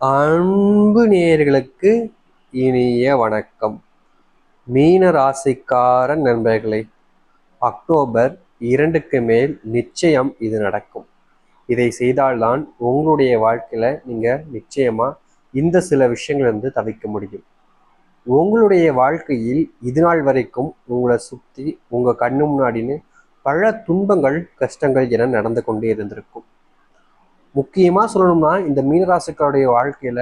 அன்பு நேயர்களுக்கு இனிய வணக்கம். மீன ராசிக்கார நண்பர்களே அக்டோபர் இரண்டுக்கு மேல் நிச்சயம் இது நடக்கும். இதை செய்தால்தான் உங்களுடைய வாழ்க்கையில நீங்க நிச்சயமா இந்த சில விஷயங்கள் இருந்து தவிக்க முடியும். உங்களுடைய வாழ்க்கையில் இது நாள் வரைக்கும் உங்களை சுற்றி உங்கள் கண்ணு முன்னாடின்னு பல துன்பங்கள் கஷ்டங்கள் என நடந்து கொண்டே இருந்திருக்கும். முக்கியமா சொல்லணும்னா இந்த மீனராசிக்காருடைய வாழ்க்கையில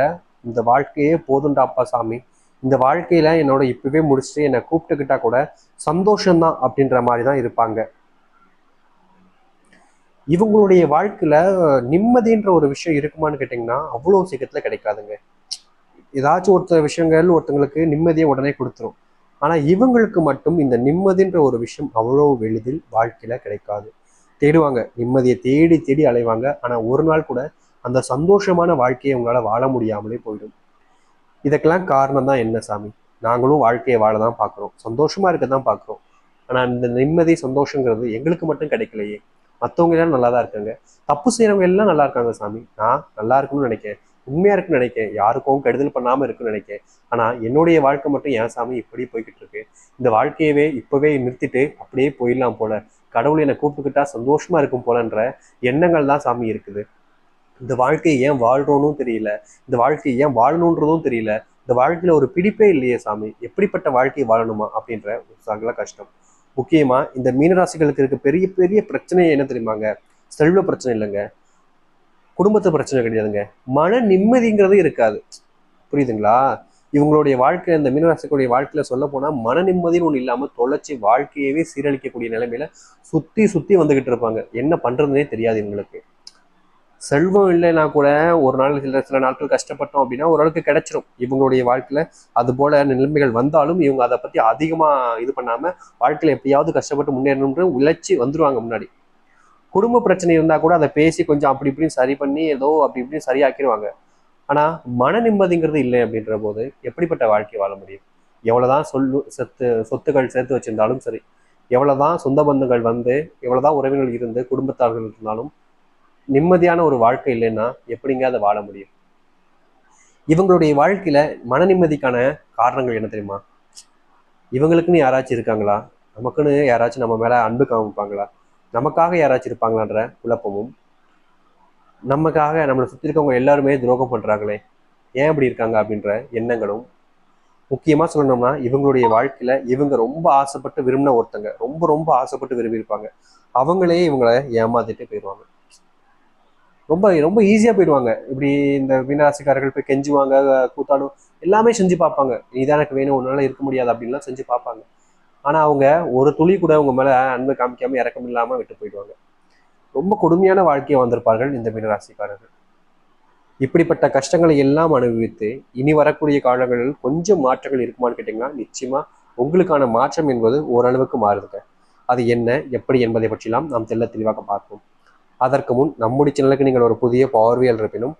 இந்த வாழ்க்கையே போதுண்டாப்பா சாமி. இந்த வாழ்க்கையில என்னோட இப்பவே முடிச்சுட்டு என்னை கூப்பிட்டுக்கிட்டா கூட சந்தோஷம்தான் அப்படின்ற மாதிரி தான் இருப்பாங்க. இவங்களுடைய வாழ்க்கையில நிம்மதின்ற ஒரு விஷயம் இருக்குமான்னு கேட்டிங்கன்னா அவ்வளோ சீக்கிரத்துல கிடைக்காதுங்க. ஏதாச்சும் ஒருத்தர் விஷயங்கள் ஒருத்தங்களுக்கு நிம்மதியை உடனே கொடுத்துரும். ஆனா இவங்களுக்கு மட்டும் இந்த நிம்மதின்ற ஒரு விஷயம் அவ்வளோ எளிதில் வாழ்க்கையில கிடைக்காது. தேடுவாங்க. நிம்மதியை தேடி தேடி அலைவாங்க. ஆனால் ஒரு நாள் கூட அந்த சந்தோஷமான வாழ்க்கையை உங்களால் வாழ முடியாமலே போயிடும். இதுக்கெல்லாம் காரணம் தான் என்ன சாமி? நாங்களும் வாழ்க்கையை வாழ தான் பார்க்குறோம் சந்தோஷமாக இருக்க தான் பார்க்குறோம் ஆனால் இந்த நிம்மதி சந்தோஷங்கிறது எங்களுக்கு மட்டும் கிடைக்கலையே. மற்றவங்க எல்லாம் நல்லா தான் இருக்காங்க. தப்பு செய்கிறவங்க எல்லாம் நல்லா இருக்காங்க சாமி. நான் நல்லா இருக்கும்னு நினைக்கிறேன் உண்மையாக இருக்குன்னு நினைக்கிறேன் யாருக்கும் கெடுதல் பண்ணாமல் இருக்குன்னு நினைக்கிறேன் ஆனால் என்னுடைய வாழ்க்கை மட்டும் ஏன் சாமி? இப்படி போய்கிட்டு இருக்கு. இந்த வாழ்க்கையவே இப்போவே நிறுத்திட்டு அப்படியே போயிடலாம் போல. கடவுள் என்னை கூப்பிட்டுக்கிட்டா சந்தோஷமா இருக்கும் போலன்ற எண்ணங்கள் தான் சாமி இருக்குது. இந்த வாழ்க்கையை ஏன் வாழ்றோன்னு தெரியல. இந்த வாழ்க்கையை ஏன் வாழணுன்றதும் தெரியல. இந்த வாழ்க்கையில ஒரு பிடிப்பே இல்லையே சாமி. எப்படிப்பட்ட வாழ்க்கையை வாழணுமா அப்படின்ற ஒரு சகல கஷ்டம். முக்கியமா இந்த மீனராசிகளுக்கு இருக்க பெரிய பெரிய பிரச்சனை என்ன தெரியுமாங்க? செல்வ பிரச்சனை இல்லைங்க. குடும்பத்து பிரச்சனை கிடையாதுங்க. மன நிம்மதிங்கிறது இருக்காது. புரியுதுங்களா? இவங்களுடைய வாழ்க்கை இந்த மீனராசிக்குடைய வாழ்க்கையில சொல்ல போனா மன நிம்மதின்னு ஒண்ணு இல்லாம தொலைச்சி வாழ்க்கையவே சீரழிக்கக்கூடிய நிலைமையில சுத்தி சுத்தி வந்துகிட்டு இருப்பாங்க. என்ன பண்றதுனே தெரியாது இவங்களுக்கு. செல்வம் இல்லைன்னா கூட ஒரு நாள் சில சில நாட்கள் கஷ்டப்பட்டோம் அப்படின்னா ஓரளவுக்கு கிடைச்சிரும் இவங்களுடைய வாழ்க்கையில. அது போல நிலைமைகள் வந்தாலும் இவங்க அதை பத்தி அதிகமா இது பண்ணாம வாழ்க்கையில எப்படியாவது கஷ்டப்பட்டு முன்னேறணும்னு உழைச்சி வந்துருவாங்க முன்னாடி. குடும்ப பிரச்சனை இருந்தா கூட அதை பேசி கொஞ்சம் அப்படி இப்படின்னு சரி பண்ணி ஏதோ அப்படி இப்படின்னு சரியாக்கிடுவாங்க ஆனா மன நிம்மதிங்கிறது இல்லை அப்படின்ற போது எப்படிப்பட்ட வாழ்க்கை வாழ முடியும்? எவ்வளவுதான் சொல்லு சொத்து சொத்துக்கள் சேர்த்து வச்சிருந்தாலும் சரி எவ்வளவுதான் சொந்த பந்தங்கள் வந்து எவ்வளவுதான் உறவினர்கள் இருந்து குடும்பத்தார்கள் இருந்தாலும் நிம்மதியான ஒரு வாழ்க்கை இல்லைன்னா எப்படிங்க அதை வாழ முடியும்? இவங்களுடைய வாழ்க்கையில மன நிம்மதிக்கான காரணங்கள் என்ன தெரியுமா? இவங்களுக்குன்னு யாராச்சும் இருக்காங்களா? நமக்குன்னு யாராச்சும் நம்ம மேல அன்பு காமிப்பாங்களா? நமக்காக யாராச்சும் இருப்பாங்களான்ற குழப்பமும் நமக்காக நம்மளை சுற்றி இருக்கவங்க எல்லாருமே துரோகம் பண்ணுறாங்களே ஏன் அப்படி இருக்காங்க அப்படின்ற எண்ணங்களும் முக்கியமா சொல்லணும்னா இவங்களுடைய வாழ்க்கையில இவங்க ரொம்ப ஆசைப்பட்டு விரும்பின ஒருத்தங்க ரொம்ப ரொம்ப ஆசைப்பட்டு விரும்பியிருப்பாங்க. அவங்களே இவங்களை ஏமாத்திட்டு போயிடுவாங்க. ரொம்ப ரொம்ப ஈஸியா போயிடுவாங்க. இப்படி இந்த மீனராசிக்காரர்கள் போய் கெஞ்சுவாங்க கூத்தாடும் எல்லாமே செஞ்சு பார்ப்பாங்க. நீதான் எனக்கு வேணும் உன்னால இருக்க முடியாது அப்படின்லாம் செஞ்சு பார்ப்பாங்க. ஆனா அவங்க ஒரு துளி கூட அவங்க மேல அன்பு காமிக்காம இறக்கம் இல்லாமல் விட்டு போயிடுவாங்க. ரொம்ப கொடுமையான வாழ்க்கையை வந்திருப்பார்கள் இந்த மீனராசிக்காரர்கள். இப்படிப்பட்ட கஷ்டங்களை எல்லாம் அனுபவித்து இனி வரக்கூடிய காலங்களில் கொஞ்சம் மாற்றங்கள் இருக்குமான்னு கேட்டிங்கன்னா நிச்சயமா உங்களுக்கான மாற்றம் என்பது ஓரளவுக்கு மாறுதுங்க. அது என்ன எப்படி என்பதை பற்றிலாம் நாம் தெல்ல தெளிவாக பார்ப்போம். அதற்கு முன் நம்முடைய சேனலுக்கு நீங்கள் ஒரு புதிய பார்வையல் இருப்பினும்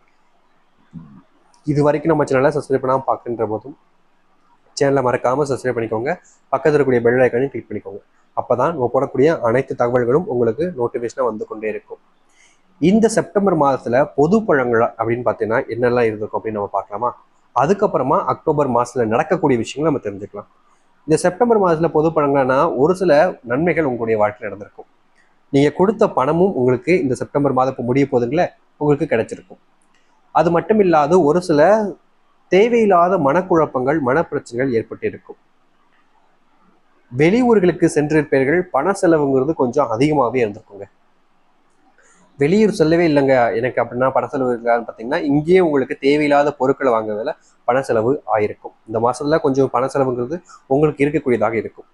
இது வரைக்கும் நம்ம சேனலை சப்ஸ்கிரைப் பண்ணாமல் பார்க்கின்ற போதும் சேனலை மறக்காமல் சப்ஸ்கிரைப் பண்ணிக்கோங்க. பக்கத்தில் இருக்கக்கூடிய பெல் ஐக்கானையும் கிளிக் பண்ணிக்கோங்க. அப்பதான் நம்ம போடக்கூடிய அனைத்து தகவல்களும் உங்களுக்கு நோட்டிஃபிகேஷனாக வந்து கொண்டே இருக்கும். இந்த செப்டம்பர் மாதத்துல பொது பழங்கள் அப்படின்னு பார்த்தீங்கன்னா என்னெல்லாம் இருந்திருக்கும் அப்படின்னு நம்ம பார்க்கலாமா? அதுக்கப்புறமா அக்டோபர் மாதத்தில் நடக்கக்கூடிய விஷயங்கள் நம்ம தெரிஞ்சுக்கலாம். இந்த செப்டம்பர் மாதத்துல பொது பழங்கள்னா ஒரு சில நன்மைகள் உங்களுடைய வாழ்க்கையில் நடந்திருக்கும். நீங்கள் கொடுத்த பணமும் உங்களுக்கு இந்த செப்டம்பர் மாதம் இப்போ முடிய போதுங்களே உங்களுக்கு கிடைச்சிருக்கும். அது மட்டும் இல்லாது ஒரு சில தேவையில்லாத மனக்குழப்பங்கள் மனப்பிரச்சனைகள் ஏற்பட்டு இருக்கும். வெளியூர்களுக்கு சென்றிருப்பீர்கள் பண செலவுங்கிறது கொஞ்சம் அதிகமாகவே இருந்திருக்குங்க. வெளியூர் சொல்லவே இல்லைங்க. எனக்கு அப்படின்னா பண செலவு இருக்கான்னு பார்த்தீங்கன்னா இங்கேயே உங்களுக்கு தேவையில்லாத பொருட்களை வாங்குறதுல பண செலவு ஆயிருக்கும். இந்த மாசத்துல கொஞ்சம் பண செலவுங்கிறது உங்களுக்கு இருக்கக்கூடியதாக இருக்கும்.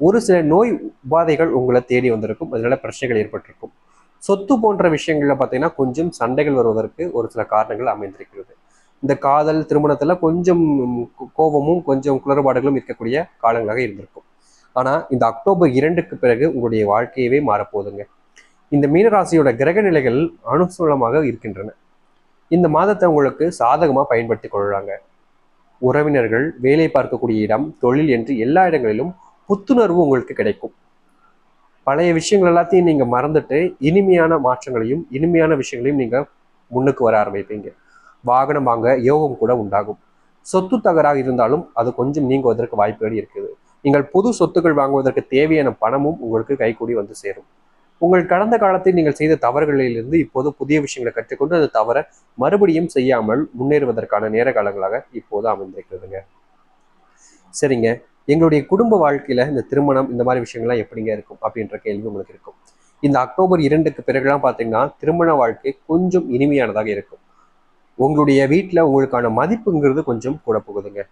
ஒரு சில நோய் உபாதைகள் உங்களை தேடி வந்திருக்கும். அதனால பிரச்சனைகள் ஏற்பட்டிருக்கும். சொத்து போன்ற விஷயங்கள்ல பார்த்தீங்கன்னா கொஞ்சம் சண்டைகள் வருவதற்கு ஒரு சில காரணங்கள் அமைந்திருக்கிறது. இந்த காதல் திருமணத்துல கொஞ்சம் கோபமும் கொஞ்சம் குளறுபாடுகளும் இருக்கக்கூடிய காலங்களாக இருந்திருக்கும். ஆனால் இந்த அக்டோபர் இரண்டுக்கு பிறகு உங்களுடைய வாழ்க்கையவே மாறப்போகுதுங்க. இந்த மீனராசியோட கிரக நிலைகள் அனுசூலமாக இருக்கின்றன. இந்த மாதத்தை உங்களுக்கு சாதகமாக பயன்படுத்தி கொள்கிறாங்க உறவினர்கள் வேலை பார்க்கக்கூடிய இடம் தொழில் என்று எல்லா இடங்களிலும் புத்துணர்வு உங்களுக்கு கிடைக்கும். பழைய விஷயங்கள் எல்லாத்தையும் நீங்கள் மறந்துட்டு இனிமையான மாற்றங்களையும் இனிமையான விஷயங்களையும் நீங்கள் முன்னுக்கு வர ஆரம்பிப்பீங்க. வாகனம் வாங்க யோகம் கூட உண்டாகும். சொத்து தகராக இருந்தாலும் அது கொஞ்சம் நீங்குவதற்கு வாய்ப்புகள் இருக்குது. நீங்கள் புது சொத்துக்கள் வாங்குவதற்கு தேவையான பணமும் உங்களுக்கு கைகூடி வந்து சேரும். உங்கள் கடந்த காலத்தில் நீங்கள் செய்த தவறுகளிலிருந்து இப்போது புதிய விஷயங்களை கற்றுக்கொண்டு அந்த தவறை மறுபடியும் செய்யாமல் முன்னேறுவதற்கான நேர காலங்களாக இப்போது அமைந்திருக்கிறதுங்க. சரிங்க. எங்களுடைய குடும்ப வாழ்க்கையில இந்த திருமணம் இந்த மாதிரி விஷயங்கள்லாம் எப்படிங்க இருக்கும் அப்படின்ற கேள்வி உங்களுக்கு இருக்கும். இந்த அக்டோபர் இரண்டுக்கு பிறகுலாம் பார்த்தீங்கன்னா திருமண வாழ்க்கை கொஞ்சம் இனிமையானதாக இருக்கும். உங்களுடைய வீட்டில் உங்களுக்கான மதிப்புங்கிறது கொஞ்சம் கூட போகுதுங்க.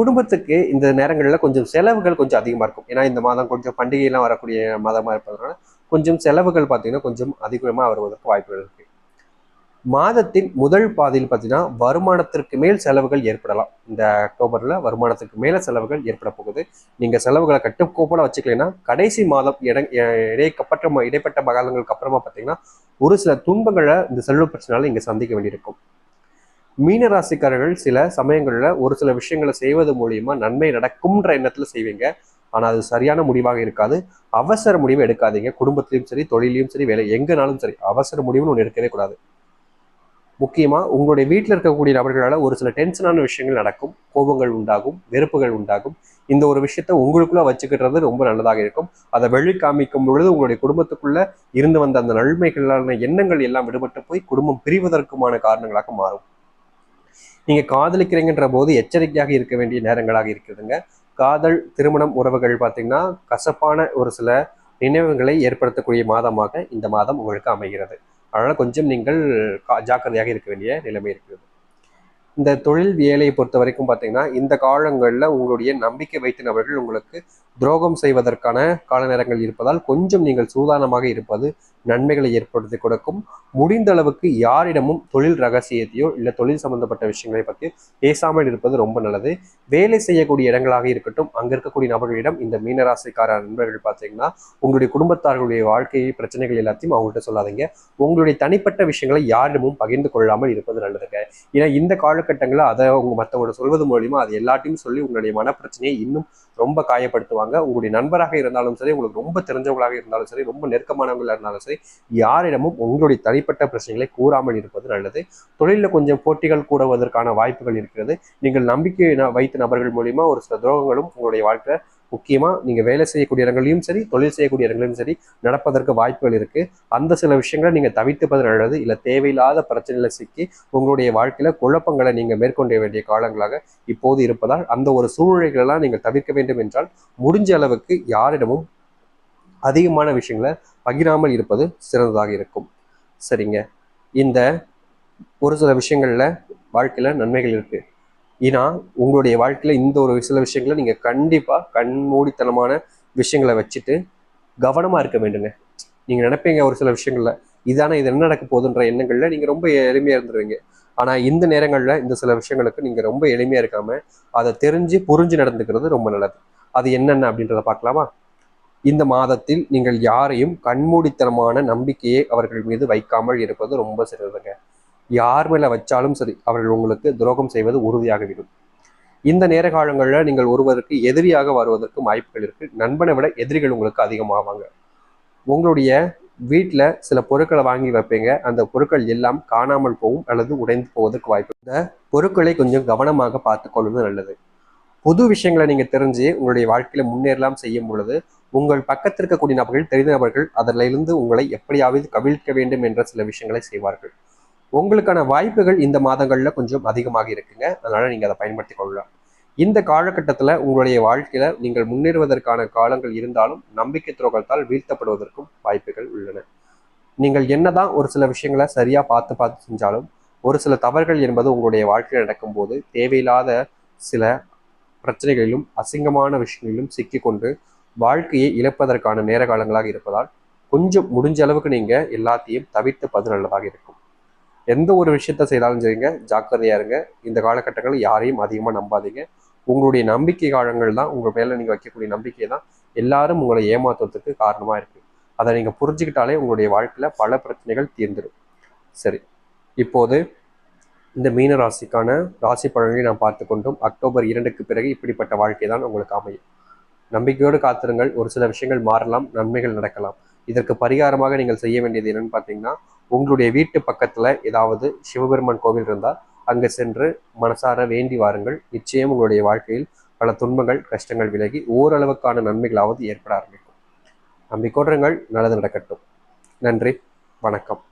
குடும்பத்துக்கு இந்த நேரங்களில் கொஞ்சம் செலவுகள் கொஞ்சம் அதிகமாக இருக்கும். ஏன்னா இந்த மாதம் கொஞ்சம் பண்டிகையெல்லாம் வரக்கூடிய மாதமாக இருப்பதனால கொஞ்சம் செலவுகள் பார்த்தீங்கன்னா கொஞ்சம் அதிகமாக வருவதற்கு வாய்ப்புகள் இருக்குது மாதத்தின் முதல் பாதியில் பார்த்தீங்கன்னா வருமானத்திற்கு மேல் செலவுகள் ஏற்படலாம். இந்த அக்டோபரில் வருமானத்துக்கு மேலே செலவுகள் ஏற்பட போகுது. நீங்கள் செலவுகளை கட்டுக்கோப்போட வச்சுக்கலைன்னா கடைசி மாதம் இட இடைக்கப்பட்ட இடைப்பட்ட காலங்களுக்கு அப்புறமா பார்த்தீங்கன்னா ஒரு சில துன்பங்களை இந்த செலவு பிரச்சனால இங்கே சந்திக்க வேண்டியிருக்கும். மீன ராசிக்காரர்கள் சில சமயங்களில் ஒரு சில விஷயங்களை செய்வது மூலியமா நன்மை நடக்கும்ன்ற எண்ணத்தில் செய்வீங்க. ஆனால் அது சரியான முடிவாக இருக்காது. அவசர முடிவு எடுக்காதீங்க. குடும்பத்திலையும் சரி தொழிலையும் சரி வேலை எங்கனாலும் சரி அவசர முடிவுன்னு ஒன்று எடுக்கவே கூடாது. முக்கியமாக உங்களுடைய வீட்டில் இருக்கக்கூடிய நபர்களால் ஒரு சில டென்ஷனான விஷயங்கள் நடக்கும். கோபங்கள் உண்டாகும் வெறுப்புகள் உண்டாகும். இந்த ஒரு விஷயத்த உங்களுக்குள்ள வச்சுக்கிட்டுறது ரொம்ப நல்லதாக இருக்கும். அதை வெளி காமிக்கும் பொழுது உங்களுடைய குடும்பத்துக்குள்ள இருந்து வந்த அந்த நன்மைகளான எண்ணங்கள் எல்லாம் விடுபட்டு போய் குடும்பம் பிரிவதற்குமான காரணங்களாக மாறும். நீங்க காதலிக்கிறீங்கன்ற போது எச்சரிக்கையாக இருக்க வேண்டிய நேரங்களாக இருக்குதுங்க. காதல் திருமணம் உறவுகள் பார்த்தீங்கன்னா கசப்பான ஒரு சில நினைவுகளை ஏற்படுத்தக்கூடிய மாதமாக இந்த மாதம் உங்களுக்கு அமைகிறது. அதனால கொஞ்சம் நீங்கள் கா- ஜாக்கிரதையாக இருக்க வேண்டிய நிலைமை இருக்கிறது. இந்த தொழில் வேலையை பொறுத்த வரைக்கும் பார்த்தீங்கன்னா இந்த காலங்களில் உங்களுடைய நம்பிக்கை வைத்த நபர்கள் உங்களுக்கு துரோகம் செய்வதற்கான கால நேரங்கள் இருப்பதால் கொஞ்சம் நீங்கள் சூதானமாக இருப்பது நன்மைகளை ஏற்படுத்தி கொடுக்கும். முடிந்த அளவுக்கு யாரிடமும் தொழில் ரகசியத்தையோ இல்லை தொழில் சம்பந்தப்பட்ட விஷயங்களை பற்றி பேசாமல் இருப்பது ரொம்ப நல்லது. வேலை செய்யக்கூடிய இடங்களாக இருக்கட்டும் அங்க இருக்கக்கூடிய நபர்களிடம் இந்த மீனராசிக்கார நண்பர்கள் பார்த்தீங்கன்னா உங்களுடைய குடும்பத்தார்களுடைய வாழ்க்கை பிரச்சனைகள் எல்லாத்தையும் அவங்கள்ட்ட சொல்லாதீங்க. உங்களுடைய தனிப்பட்ட விஷயங்களை யாரிடமும் பகிர்ந்து கொள்ளாமல் இருப்பது நல்லதுங்க. ஏன்னா இந்த கால காலகட்டங்களில் அதை உங்க மற்றவங்க சொல்வது மூலியமா அது எல்லாத்தையும் சொல்லி உங்களுடைய மனப்பிரச்சனையை இன்னும் ரொம்ப காயப்படுத்துவாங்க. உங்களுடைய நண்பராக இருந்தாலும் சரி உங்களுக்கு ரொம்ப தெரிஞ்சவங்களாக இருந்தாலும் சரி ரொம்ப நெருக்கமானவங்களாக இருந்தாலும் சரி யாரிடமும் உங்களுடைய தனிப்பட்ட பிரச்சனைகளை கூறாமல் இருப்பது நல்லது. தொழிலில் கொஞ்சம் போட்டிகள் கூடுவதற்கான வாய்ப்புகள் இருக்கிறது. நீங்கள் நம்பிக்கை வைத்த நபர்கள் மூலியமா ஒரு சில துரோகங்களும் உங்களுடைய வாழ்க்கை முக்கியமாக நீங்கள் வேலை செய்யக்கூடிய இடங்களையும் சரி தொழில் செய்யக்கூடிய இடங்களையும் சரி நடப்பதற்கு வாய்ப்புகள் இருக்குது அந்த சில விஷயங்களை நீங்கள் தவிர்த்துப்பது நல்லது. இல்லை தேவையில்லாத பிரச்சனைகளை சிக்கி உங்களுடைய வாழ்க்கையில் குழப்பங்களை நீங்கள் மேற்கொள்ள வேண்டிய காலங்களாக இப்போது இருப்பதால் அந்த ஒரு சூழ்நிலைகளெல்லாம் நீங்கள் தவிர்க்க வேண்டும் என்றால் முடிஞ்ச அளவுக்கு யாரிடமும் அதிகமான விஷயங்களை பகிராமல் இருப்பது சிறந்ததாக இருக்கும். சரிங்க. இந்த ஒரு சில விஷயங்களில் வாழ்க்கையில் நன்மைகள் இருக்குது ஏன்னா உங்களுடைய வாழ்க்கையில் இந்த ஒரு சில விஷயங்களை நீங்கள் கண்டிப்பாக கண்மூடித்தனமான விஷயங்களை வச்சுட்டு கவனமாக இருக்க வேண்டுங்க. நீங்கள் நினைப்பீங்க ஒரு சில விஷயங்களில் இதானே இது என்ன நடக்க போகுதுன்ற எண்ணங்களில் நீங்கள் ரொம்ப எளிமையாக இருந்துருவீங்க. ஆனால் இந்த நேரங்களில் இந்த சில விஷயங்களுக்கு நீங்கள் ரொம்ப எளிமையாக இருக்காமல் அதை தெரிஞ்சு புரிஞ்சு நடந்துக்கிறது ரொம்ப நல்லது. அது என்னென்ன அப்படின்றத பார்க்கலாமா? இந்த மாதத்தில் நீங்கள் யாரையும் கண்மூடித்தனமான நம்பிக்கையை அவர்கள் மீது வைக்காமல் இருப்பது ரொம்ப சிறந்ததுங்க. யார் மேலே வச்சாலும் சரி அவர்கள் உங்களுக்கு துரோகம் செய்வது உறுதியாகிவிடும். இந்த நேர காலங்களில் நீங்கள் ஒருவருக்கு எதிரியாக வருவதற்கும் வாய்ப்புகள் இருக்கு. நண்பனை விட எதிரிகள் உங்களுக்கு அதிகமாவாங்க. உங்களுடைய வீட்டில் சில பொருட்களை வாங்கி வைப்பீங்க. அந்த பொருட்கள் எல்லாம் காணாமல் போகும் அல்லது உடைந்து போவதற்கு வாய்ப்பு. இந்த பொருட்களை கொஞ்சம் கவனமாக பார்த்துக்கொள்வது நல்லது. புது விஷயங்களை நீங்கள் தெரிஞ்சு உங்களுடைய வாழ்க்கையில் முன்னேறலாம் செய்யும் பொழுது உங்கள் பக்கத்தில் இருக்கக்கூடிய நபர்கள் தெரிந்த நபர்கள் அதிலிருந்து உங்களை எப்படியாவது கவிழ்க்க வேண்டும் என்ற சில விஷயங்களை செய்வார்கள். உங்களுக்கான வாய்ப்புகள் இந்த மாதங்களில் கொஞ்சம் அதிகமாக இருக்குங்க. அதனால் நீங்கள் அதை பயன்படுத்தி கொள்ளலாம். இந்த காலகட்டத்தில் உங்களுடைய வாழ்க்கையில் நீங்கள் முன்னேறுவதற்கான காலங்கள் இருந்தாலும் நம்பிக்கை துரோகத்தால் வீழ்த்தப்படுவதற்கும் வாய்ப்புகள் உள்ளன. நீங்கள் என்னதான் ஒரு சில விஷயங்களை சரியாக பார்த்து பார்த்து செஞ்சாலும் ஒரு சில தவறுகள் என்பது உங்களுடைய வாழ்க்கையில் நடக்கும்போது தேவையில்லாத சில பிரச்சனைகளிலும் அசிங்கமான விஷயங்களிலும் சிக்கிக்கொண்டு வாழ்க்கையை இழப்பதற்கான நேர காலங்களாக இருப்பதால் கொஞ்சம் முடிஞ்ச அளவுக்கு நீங்கள் எல்லாத்தையும் தவிர்த்து நல்லதாக இருக்கும். எந்த ஒரு விஷயத்த செய்தாலும் சரிங்க. ஜாக்கிரதையா இருங்க. இந்த காலகட்டங்களில் யாரையும் அதிகமாக நம்பாதீங்க. உங்களுடைய நம்பிக்கை காலங்கள் தான் உங்க மேல நீங்க வைக்கக்கூடிய நம்பிக்கை தான். எல்லாரும் உங்களை ஏமாத்துறதுக்கு காரணமா இருக்கு. அதை நீங்க புரிஞ்சுக்கிட்டாலே உங்களுடைய வாழ்க்கையில பல பிரச்சனைகள் தீர்ந்துடும் சரி. இப்போது இந்த மீன ராசிக்கான ராசி பலன்களை நாம் பார்த்து கொண்டும். அக்டோபர் இரண்டுக்கு பிறகு இப்படிப்பட்ட வாழ்க்கை தான் உங்களுக்கு அமையும். நம்பிக்கையோடு காத்திருங்கள். ஒரு சில விஷயங்கள் மாறலாம் நன்மைகள் நடக்கலாம். இதற்கு பரிகாரமாக நீங்கள் செய்ய வேண்டியது என்னன்னு பார்த்தீங்கன்னா உங்களுடைய வீட்டு பக்கத்தில் ஏதாவது சிவபெருமான் கோவில் இருந்தால் அங்கு சென்று மனசார வேண்டி வாருங்கள். நிச்சயம் உங்களுடைய வாழ்க்கையில் பல துன்பங்கள் கஷ்டங்கள் விலகி ஓரளவுக்கான நன்மைகளாவது ஏற்பட ஆரம்பிக்கும். நம்பிக்கொள்ளுங்கள் நல்லது நடக்கட்டும். நன்றி வணக்கம்.